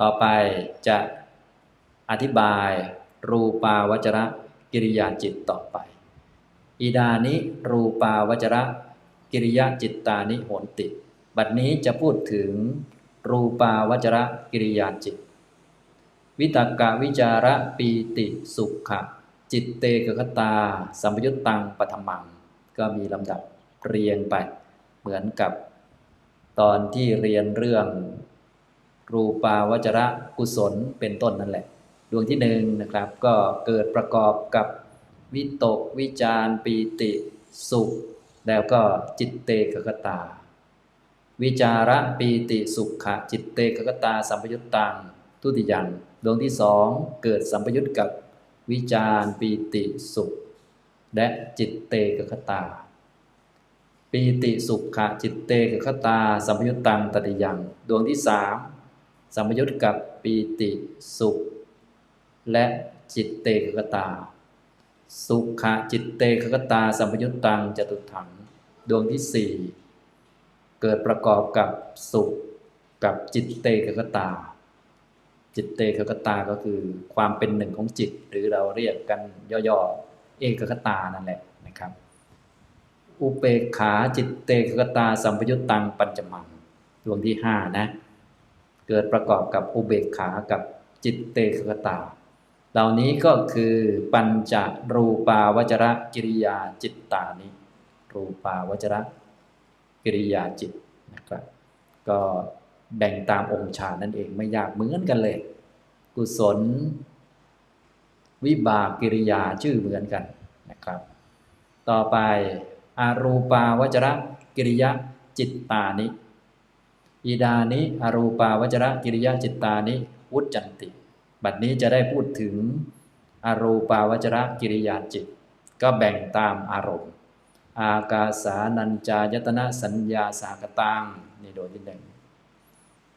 ต่อไปจะอธิบาย รูปาวจระกิริยาจิตต่อไปอิดานิรูปาวจระกิริยาจิตตานิโหนติ บัดนี้จะพูดถึง รูปาวจระกิริยาจิต วิตกะวิจาระปีติสุขะจิตเตกคตา สัมยุตตังปฐมัง ก็มีลำดับเรียงไป เหมือนกับ ตอนที่เรียนเรื่อง รูปาวจระกุศลเป็นต้นนั่นแหละ ดวงที่หนึ่งนะครับ ก็เกิดประกอบกับวิตก วิจารปีติสุข แล้วก็จิตเตกคตา วิจาระปีติสุขะจิตเตกคตา สัมปยุตตังทุติยังดวงที่สองเกิดสัมปยุตกับวิจารปีติสุข และจิตเตกคตา ปีติสุขะจิตเตกคตา สัมปยุตตังตติยังดวงที่สาม สัมยุตกับปีติสุข และจิตเตกตา สุขะจิตเตกตา สัมยุตตังจตุถัง ดวงที่สี่เกิดประกอบกับสุขกับจิตเตกตา จิตเตกตาก็คือความเป็นหนึ่งของจิต หรือเราเรียกกันย่อๆเอกคตานั่นแหละนะครับ อุเปขาจิตเตกตา สัมยุตตังปัญจมังดวงที่ห้านะ เกิดประกอบกับอุเบกขากับจิตเตกคตา เหล่านี้ก็คือปัญจรูปาวจระกิริยาจิตตานิรูปาวจระกิริยาจิตนะครับ ก็แบ่งตามองค์ฌานนั่นเองไม่ยากเหมือนกันเลย กุศล วิบากกิริยาชื่อเหมือนกันนะครับ ต่อไปอารูปาวจระกิริยาจิตตานิ อีดานิอารูปาวจระกิริยาจิตตานิวุจจันติ บัดนี้จะได้พูดถึงอารูปาวจระกิริยาจิต ก็แบ่งตามอารมณ์ อากาสานัญจายตนะสัญญาสากตังนี่โดยที่หนึ่ง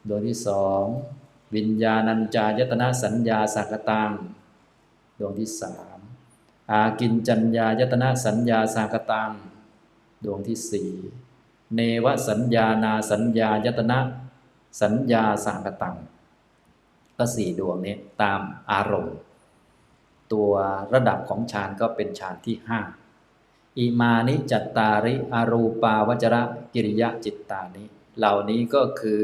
โดยที่สองวิญญาณัญจายตนะสัญญาสากตังดวงที่สามอากินจัญญายตนะสัญญาสากตังดวงที่สี่ เนวสัญญานาสัญญายตนะสัญญาสากตังก็สี่ดวงนี้ตามอารมณ์ ตัวระดับของฌานก็เป็นฌานที่ห้าอิมานิจัตตาริอารูปาวจระกิริยะจิตตานิเหล่านี้ก็คือ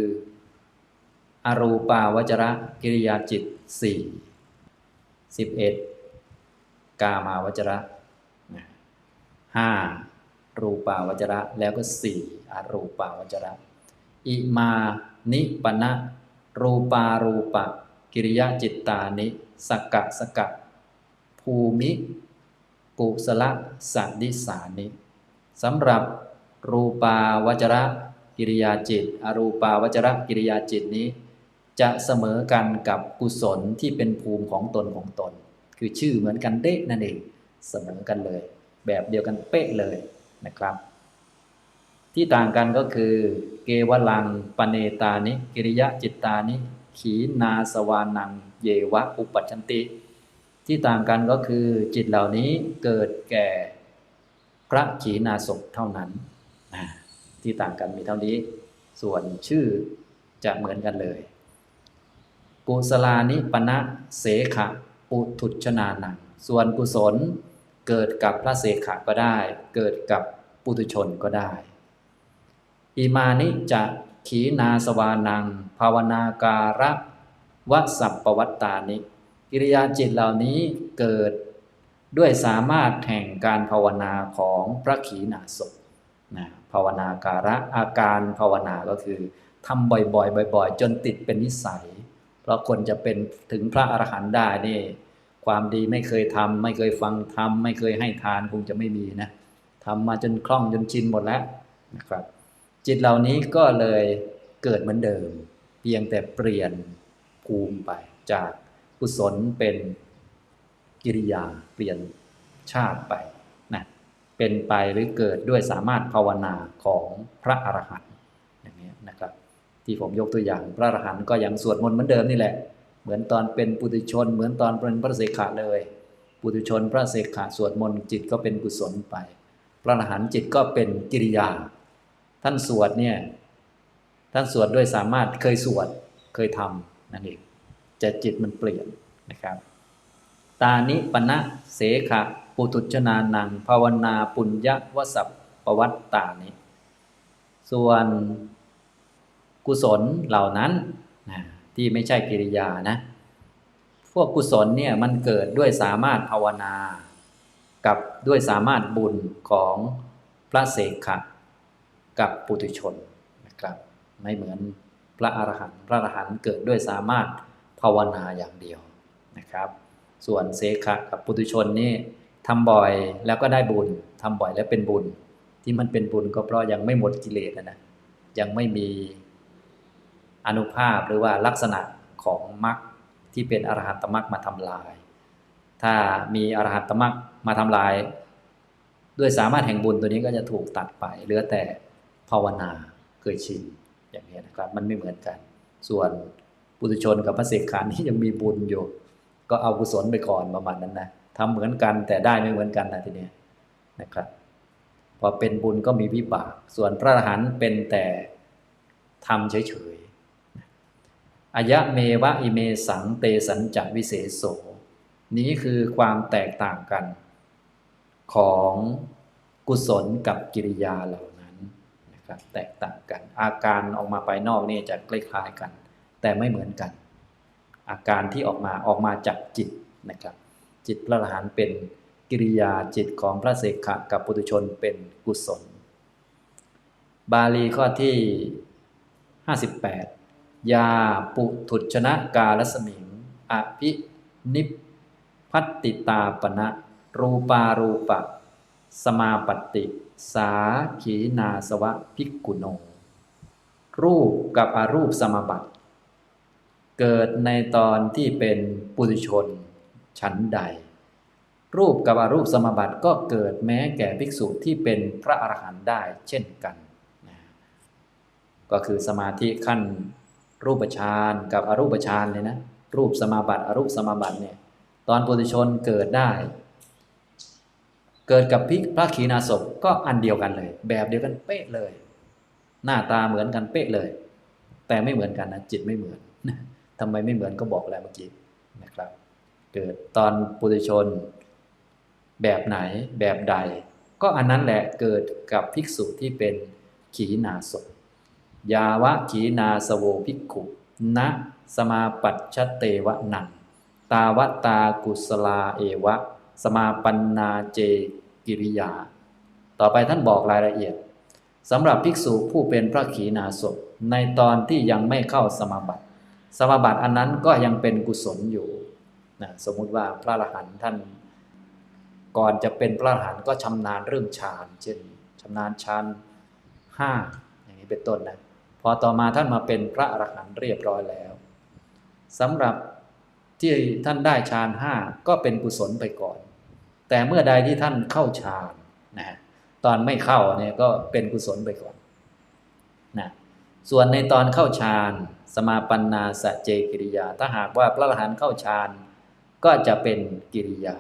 อารูปาวจระกิริยาจิตสี่สิบเอ็ดกามาวจระห้า รูปาวจระ แล้วก็สี่อารูปาวจระ อิมานิปณะรูปารูปะ กิริยะจิตตานิสกกะสกะ ภูมิกุสละสัดิสานิสำหรับรูปาวจระกิริยาจิต อรูปาวจระกิริยาจิตนี้ จะเสมอกันกับกุศลที่เป็นภูมิของตนของตน คือชื่อเหมือนกันเด้นั่นเองเสมอกันเลย แบบเดียวกันเป๊ะเลย นะครับ ที่ต่างกันก็คือ เกวลังปเนตานิกิริยะจิตตานิ ขีนาสวานัง เยวะอุปัชันติ ที่ต่างกันก็คือจิตเหล่านี้เกิดแก่พระขีนาศพเท่านั้น ที่ต่างกันมีเท่านี้ ส่วนชื่อจะเหมือนกันเลยกุศลานิปณะเสขะปุถุชนานัง ส่วนกุศล เกิดกับพระเสขะก็ได้ เกิดกับปุถุชนก็ได้ อิมานิจะขีนาสวานัง ภาวนาการะวสัพปวัตตานิ กิริยาจิตเหล่านี้เกิดด้วยสามารถแห่งการภาวนาของพระขีณาสพนะภาวนาการะอาการภาวนาก็คือทำบ่อยๆ บ่อย ๆ จนติดเป็นนิสัย เพราะคนจะเป็นถึงพระอรหันต์ได้นี่ ความดีไม่เคยทำไม่เคยฟังทำไม่เคยให้ทานคงจะไม่มีนะทำมาจนคล่องจนชินหมดแล้วนะครับ จิตเหล่านี้ก็เลยเกิดเหมือนเดิม เพียงแต่เปลี่ยนภูมิไปจากกุศลเป็นกิริยาเปลี่ยนชาติไปนะเป็นไปหรือเกิดด้วยสามารถภาวนาของพระอรหันต์อย่างนี้นะครับ ที่ผมยกตัวอย่างพระอรหันต์ก็ยังสวดมนต์เหมือนเดิมนี่แหละ เหมือนตอนเป็นปุถุชน เหมือนตอนเป็นพระเสขะเลย ปุถุชนพระเสขะสวดมนต์จิตก็เป็นกุศลไป พระอรหันต์จิตก็เป็นกิริยา ท่านสวดเนี่ยท่านสวดด้วยสามารถเคยสวดเคยทำนั่นเองจะจิตมันเปลี่ยนนะครับ ตานิปณะเสขะปุตุชนานัง ภาวนาปุญญวสัพปวัตตานิส่วนกุศลเหล่านั้นนะ ที่ไม่ใช่กิริยานะ พวกกุศลเนี่ยมันเกิดด้วยสามารถภาวนา กับด้วยสามารถบุญของพระเสขะกับปุถุชนนะครับไม่เหมือนพระอรหันต์พระอรหันต์เกิดด้วยสามารถภาวนาอย่างเดียวนะครับ ส่วนเสขะกับปุถุชนนี่ทำบ่อยแล้วก็ได้บุญทำบ่อยแล้วเป็นบุญ ที่มันเป็นบุญก็เพราะยังไม่หมดกิเลสนะนะยังไม่มี อนุภาพหรือว่าลักษณะของมรรคที่เป็นอรหัตตมรรคมาทำลาย ถ้ามีอรหัตตมรรคมาทำลาย ด้วยสามารถแห่งบุญตัวนี้ก็จะถูกตัดไป เหลือแต่ภาวนาเคยชินอย่างนี้นะครับ มันไม่เหมือนกัน ส่วนปุถุชนกับพระเสกขานที่ยังมีบุญอยู่ ก็เอากุศลไปก่อนประมาณนั้นนะทำเหมือนกันแต่ได้ไม่เหมือนกันนะทีนี้นะครับพอเป็นบุญก็มีวิบาก ส่วนพระอรหันต์เป็นแต่ทำเฉย อายะเมวะอิเมสังเตสัญจวิเศษโส นี้คือความแตกต่างกัน ของกุศลกับกิริยาเหล่านั้นนะครับแตกต่างกัน อาการออกมาภายนอกนี่จะคล้ายๆกัน แต่ไม่เหมือนกัน อาการที่ออกมาออกมาจากจิตนะครับ จิตพระอรหันต์เป็นกิริยาจิตของพระเสขะกับปุถุชนเป็นกุศล บาลีข้อที่ 58 ยาปุถุชนะกาลสมิง อภินิพัตติตาปณะรูปารูปะ สมาปฏิสาขีนาสวะภิกุโน รูปกับอารูปสมาบัติ เกิดในตอนที่เป็นปุถุชนชั้นใด รูปกับอารูปสมาบัติก็เกิดแม้แก่ภิกษุที่เป็นพระอรหันต์ได้เช่นกัน ก็คือสมาธิขั้น รูปฌานกับอรูปฌานเลยนะ รูปสมาบัติอรูปสมาบัติเนี่ยตอนปุถุชนเกิดได้ เกิดกับพิพระขีณาสพก็อันเดียวกันเลย แบบเดียวกันเป๊ะเลย หน้าตาเหมือนกันเป๊ะเลย แต่ไม่เหมือนกันนะจิตไม่เหมือนทำไมไม่เหมือนก็บอกแล้วเมื่อกี้นะครับ เกิดตอนปุถุชน แบบไหนแบบใด ก็อันนั้นแหละเกิดกับภิกษุที่เป็นขีณาสพ ยาวะขีนาสโวภิกขุ นะสมาปัชชเตวะนัง ตาวตากุสลาเอวะ สมาปันนาเจกิริยา ต่อไปท่านบอกรายละเอียดสำหรับภิกษุผู้เป็นพระขีณาสพในตอนที่ยังไม่เข้าสมาบัติ สมาบัติอันนั้นก็ยังเป็นกุศลอยู่นะสมมุติว่าพระอรหันต์ท่าน ก่อนจะเป็นพระอรหันต์ก็ชำนาญเรื่องฌาน เช่นชำนาญฌานห้าอย่างนี้เป็นต้นนะ พอต่อมาท่านมาเป็นพระอรหันต์เรียบร้อยแล้วสำหรับที่ท่านได้ฌานห้าก็เป็นกุศลไปก่อน แต่เมื่อใดที่ท่านเข้าฌานนะตอนไม่เข้าเนี่ยก็เป็นกุศลไปก่อนนะส่วนในตอนเข้าฌานสมาปันนาสเจกิริยา ถ้าหากว่าพระอรหันต์เข้าฌานก็จะเป็นกิริยา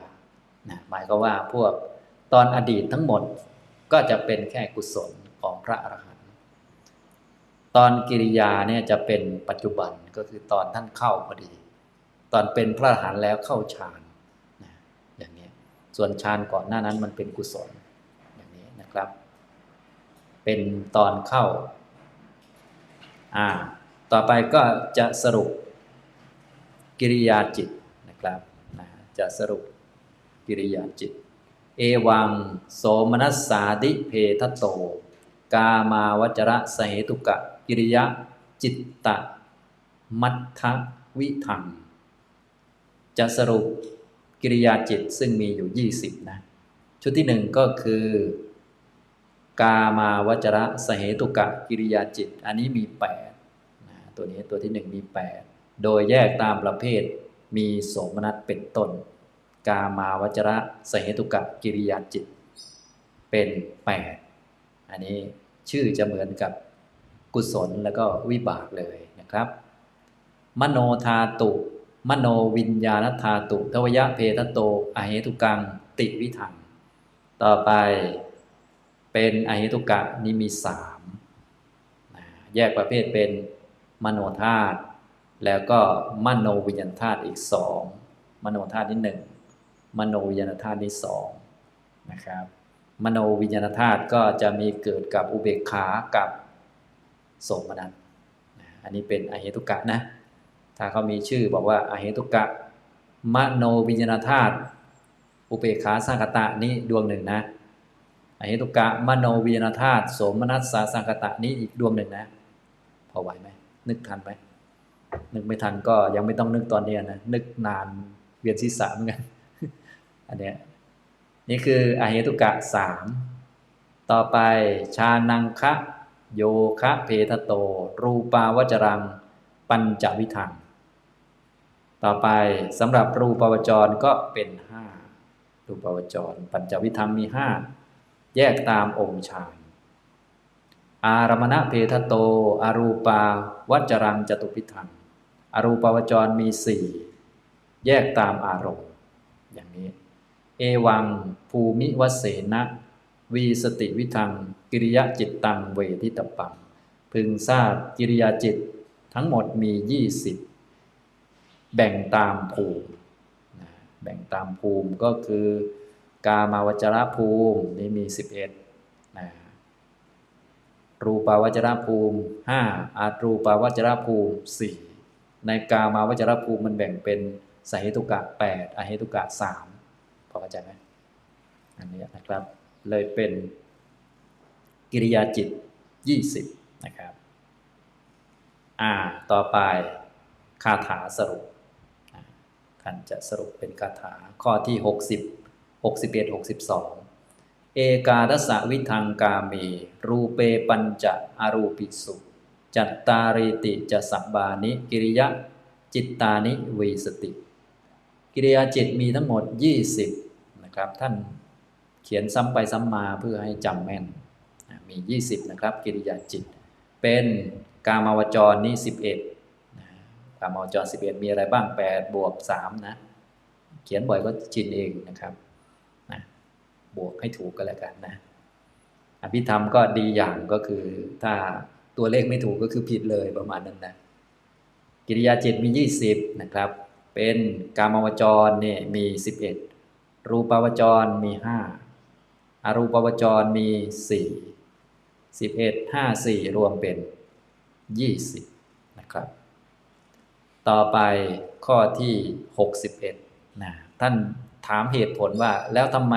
นะหมายก็ว่าพวกตอนอดีตทั้งหมดก็จะเป็นแค่กุศลของพระอรหันต์ ตอนกิริยาเนี่ยจะเป็นปัจจุบันก็คือตอนท่านเข้าพอดี ตอนเป็นพระอรหันต์แล้วเข้าฌานนะอย่างนี้ส่วนฌานก่อนหน้านั้นมันเป็นกุศลอย่างนี้นะครับ เป็นตอนเข้าอ่าต่อไปก็จะสรุปกิริยาจิตนะครับนะจะสรุปกิริยาจิต เอวังโสมนัสสาดิเพทโต กามาวจระสเหตุกะ กิริยะ จิตตะ มัทธวิธัง จะสรุปกิริยาจิตซึ่งมีอยู่ 20 นะ ชุดที่หนึ่งก็คือกามาวจระสเหตุกะกิริยาจิต อันนี้มี8นะตัวนี้ตัวที่หนึ่งมี 8 โดยแยกตามประเภทมีโสมนัสเป็นต้น กามาวจระสเหตุกะกิริยาจิต เป็น 8 อันนี้ชื่อจะเหมือนกับ กุศลแล้วก็วิบากเลยนะครับ มโนธาตุ มโนวิญญาณธาตุทวยะเพทโตอเหตุกัง ติวิถัง ต่อไปเป็นอเหตุกะนี้มีสามแยกประเภทเป็นมโนธาตุแล้วก็มโนวิญญาณธาตุอีกสองมโนธาตุที่หนึ่งมโนวิญญาณธาตุที่สองนะครับ มโนวิญญาณธาตุก็จะมีเกิดกับอุเบกขากับ โสมานัสนอันนี้เป็นอเหตุกะนะ ถ้าเขามีชื่อบอกว่าอเหตุกะมโนวิญญาณธาตุอุเบกขาสังคตะนี้ดวงหนึ่งนะอเหตุกะมโนวิญญาณธาตุโสมนัสสาสังคตะนี้อีกดวงหนึ่งนะ พอไหวไหมนึกทันไหมนึกไม่ทันก็ยังไม่ต้องนึกตอนนี้นะนึกนานเวียนศีรษะเหมือนกันอันเนี้ยนี่คืออเหตุกะสามต่อไปชานังคะ โยคะเพทโต รูปาวจรัง ปัญจวิทัง ต่อไปสำหรับรูปาวจรก็เป็นห้ารูปาวจร ปัญจวิทังมีห้าแยกตามองค์ฌานอารมณะเพทโตอรูปาวัจรังจตุพิทังอรูปาวจรมีสี่แยกตามอารมณ์ อย่างนี้ เอวังภูมิวเสนะ วีสติวิทัง กิริยะจิตตังเวทิตปัง พึงทราบกิริยาจิตทั้งหมดมียี่สิบแบ่งตามภูมิแบ่งตามภูมิก็คือกามาวจรภูมินี่มีสิบเอ็ดนะรูปาวจรภูมิห้าอารูปาวจรภูมิสี่ในกามาวจรภูมิมันแบ่งเป็นสเหตุกะแปดอเหตุกะสามพอเข้าใจไหมอันนี้นะครับ เลยเป็นกิริยาจิต 20 นะครับ อ่า ต่อไปคาถาสรุปท่านจะสรุปเป็นคาถาข้อที่ 60 61 62 เอกาทสวิทังกาเม รูเปปัญจะอารูปิสุ จัตตาริติจะสับบานิ กิริยะจิตตานิวีสติ กิริยาจิตมีทั้งหมด 20 นะครับท่าน เขียนซ้ำไปซ้ำมาเพื่อให้จำแม่น มี 20 นะครับ กิริยาจิต เป็นกามาวจรนี่11นะกามาวจร 11 มีอะไรบ้าง 8 บวก 3 นะ เขียนบ่อยก็ชินเองนะครับนะบวกให้ถูกก็แล้วกันนะ อภิธรรมก็ดีอย่างก็คือถ้าตัวเลขไม่ถูกก็คือผิดเลยประมาณนั้นนะกิริยาจิตมี 20 นะครับ เป็นกามาวจรเนี่ยมี 11 รูปาวจรมี 5 อรูปวจรมี4 11 5 4รวมเป็น20นะครับ ต่อไปข้อที่61นะท่านถามเหตุผลว่าแล้วทำไม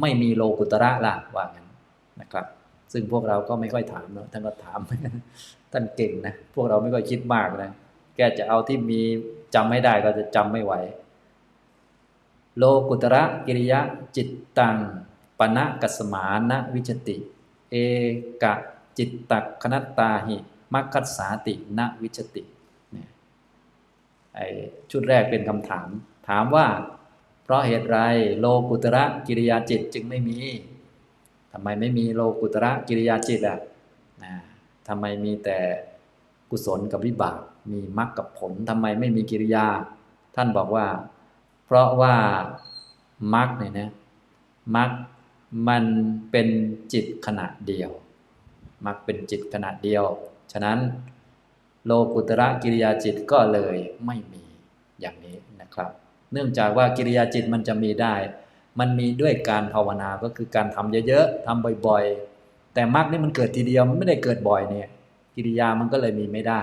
ไม่มีโลกุตระล่ะว่างั้นนะครับ ซึ่งพวกเราก็ไม่ค่อยถามเนาะท่านก็ถาม ท่านเก่งนะ พวกเราไม่ค่อยคิดมากนะ แกจะเอาที่มีจำไม่ได้ก็จะจำไม่ไหว โลกุตระกิริยะจิตตัง ปณะกัสมานะวิจติ เอกจิตตักคณตาหิมัคคัสสาตินะวิจติไอชุดแรกเป็นคำถาม ถามว่า เพราะเหตุไรโลกุตระกิริยาจิตจึงไม่มีทำไมไม่มีโลกุตระกิริยาจิตอะนะทำไมมีแต่กุศลกับวิบาก มีมรรคกับผลทำไมไม่มีกิริยา ท่านบอกว่า เพราะว่ามรรคเนี่ยนะมรรค มันเป็นจิตขณะเดียวมรรคเป็นจิตขณะเดียว ฉะนั้นโลกุตระกิริยาจิตก็เลยไม่มีอย่างนี้นะครับ เนื่องจากว่ากิริยาจิตมันจะมีได้ มันมีด้วยการภาวนาก็คือการทำเยอะๆทำบ่อยๆ แต่มรรคนี่มันเกิดทีเดียวมันไม่ได้เกิดบ่อยเนี่ย กิริยามันก็เลยมีไม่ได้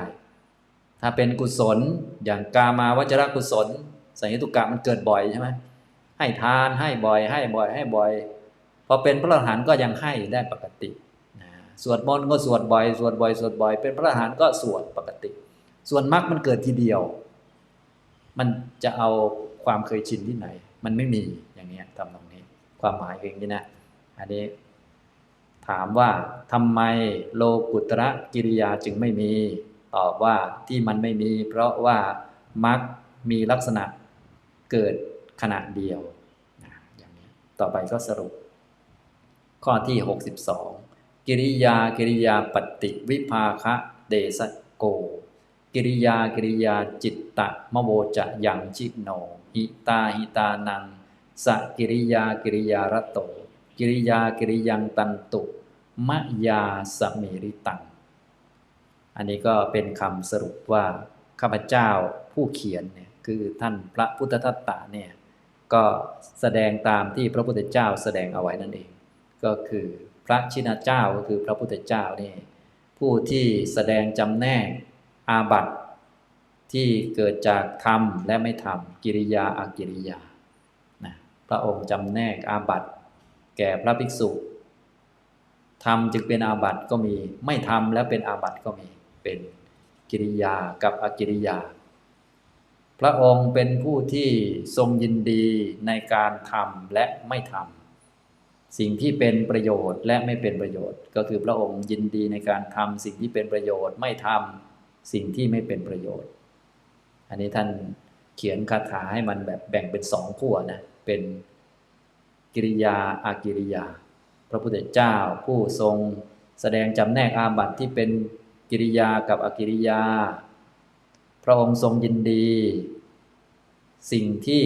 ถ้าเป็นกุศลอย่างกามาวจรกุศลสังยุตุกะมันเกิดบ่อยใช่ไหมให้ทานให้บ่อย ให้บ่อยให้บ่อย พอเป็นพระอรหันต์ก็ยังให้ได้ปกตินะสวดมนต์ก็สวดบ่อย สวดบ่อย สวดบ่อย เป็นพระอรหันต์ก็สวดปกติ ส่วนมรรคมันเกิดทีเดียว มันจะเอาความเคยชินที่ไหน มันไม่มีอย่างนี้ทำตรงนี้ ความหมายเองนี่นะอันนี้ถามว่าทำไมโลกุตระกิริยาจึงไม่มี ตอบว่าที่มันไม่มี เพราะว่ามรรคมีลักษณะเกิดขณะเดียวอย่างนี้ต่อไปก็สรุป ข้อที่ 62 กิริยากิริยาปฏิวิภาคะเดสโก กิริยากิริยาจิตตะมโวจะยังชิโน หิตาหิตานังสกิริยากิริยารตโต กิริยากิริยังตันตุ มะยาสมิริตัง อันนี้ก็เป็นคำสรุปว่าข้าพเจ้าผู้เขียนเนี่ยคือท่านพระพุทธทัตตะเนี่ยก็แสดงตามที่พระพุทธเจ้าแสดงเอาไว้นั่นเอง ก็คือพระชินเจ้าก็คือพระพุทธเจ้านี่ผู้ที่แสดงจำแนกอาบัติที่เกิดจากธรรมและไม่ธรรมกิริยาอากิริยานะพระองค์จำแนกอาบัติแก่พระภิกษุทำจึงเป็นอาบัติก็มี ไม่ทำแล้วเป็นอาบัติก็มี เป็นกิริยากับอากิริยา พระองค์เป็นผู้ที่ทรงยินดีในการทำและไม่ทำ สิ่งที่เป็นประโยชน์และไม่เป็นประโยชน์ ก็คือพระองค์ยินดีในการทำสิ่งที่เป็นประโยชน์ไม่ทำสิ่งที่ไม่เป็นประโยชน์ อันนี้ท่านเขียนคาถาให้มันแบบแบ่งเป็นสองขั้วนะเป็นกิริยาอากิริยา พระพุทธเจ้าผู้ทรงแสดงจำแนกอาบัติที่เป็นกิริยากับอากิริยา พระองค์ทรงยินดี สิ่งที่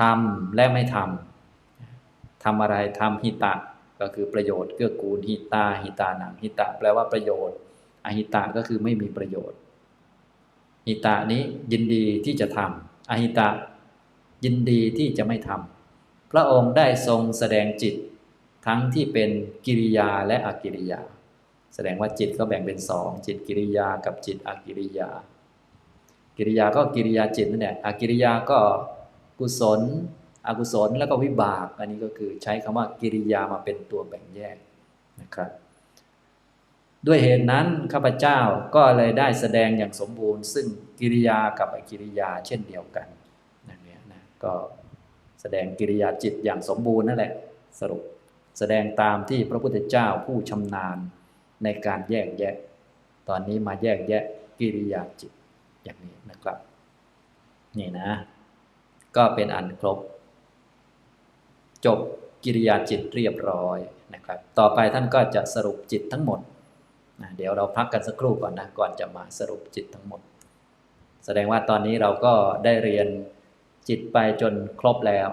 ทำและไม่ทำ ทำอะไรทำหิตะ ก็คือประโยชน์เกื้อกูลหิตาหิตานังหิตะ แปลว่าประโยชน์อหิตะก็คือไม่มีประโยชน์หิตะนี้ยินดีที่จะทำอหิตะ ยินดีที่จะไม่ทำพระองค์ได้ทรงแสดงจิต ทั้งที่เป็นกิริยาและอกิริยา แสดงว่าจิตก็แบ่งเป็นสองจิตกิริยากับจิตอกิริยา กิริยาก็กิริยาจิตนั่นแหละอกิริยาก็กุศล อกุศลแล้วก็วิบาก อันนี้ก็คือใช้คำว่ากิริยามาเป็นตัวแบ่งแยกนะครับ ด้วยเหตุนั้นข้าพเจ้าก็เลยได้แสดงอย่างสมบูรณ์ ซึ่งกิริยากับอกิริยาเช่นเดียวกันนั่นเนี่ยนะก็แสดงกิริยาจิตอย่างสมบูรณ์นั่นแหละสรุปแสดงตามที่พระพุทธเจ้าผู้ชำนาญในการแยกแยะ ตอนนี้มาแยกแยะกิริยาจิตอย่างนี้นะครับ นี่นะ ก็เป็นอันครบ จบกิริยาจิตเรียบร้อยนะครับ ต่อไปท่านก็จะสรุปจิตทั้งหมดนะเดี๋ยวเราพักกันสักครู่ก่อนนะก่อนจะมาสรุปจิตทั้งหมด แสดงว่าตอนนี้เราก็ได้เรียนจิตไปจนครบแล้ว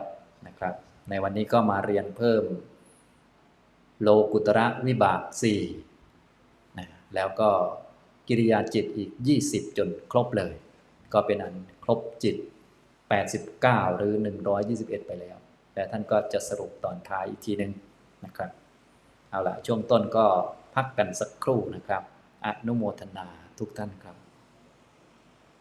นะครับ ในวันนี้ก็มาเรียนเพิ่ม โลกุตระวิบาก4นะแล้วก็กิริยาจิตอีก 20 จนครบเลย ก็เป็นอันครบจิต 89 หรือ 121 ไปแล้ว แต่ท่านก็จะสรุปตอนท้ายอีกทีหนึ่งนะครับ เอาละช่วงต้นก็พักกันสักครู่นะครับ อนุโมทนาทุกท่านครับ